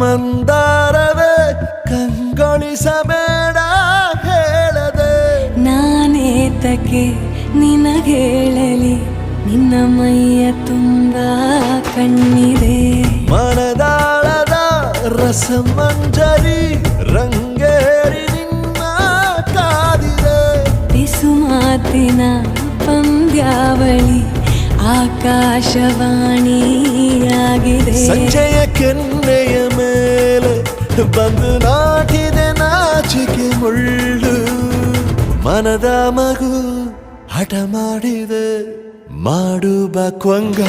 ಮಂದಾರವೇ ಕಂಗೊಳಿಸಬೇಡ ಹೇಳದೆ. ನಾನೇತಕ್ಕೆ ನಿನಗೇಳಲಿ ನಿನ್ನ ಮೈಯ ತುಂಬ ಕಣ್ಣಿದೆ. ಮನದಾಳದ ರಸಮಂಜರಿ ರಂಗೇರಿ ನಿನ್ನ ಕಾದಿದೆ. ಬಿಸು ಮಾತಿನ ಪಂದ್ಯಾವಳಿ ಆಕಾಶವಾಣಿಯಾಗಿದೆ. ಸಂಜೆಯ ಕೆನ್ನೆಯ ಮೇಲೆ ಬಂದು ನಾಟಿದೆ ನಾಚಿಕೆ ಮುಳ್ಳು. ಮನದ ಮಗು ಹಠ ಮಾಡಿದೆ ಮಾಡುವ ಕೊಂಗ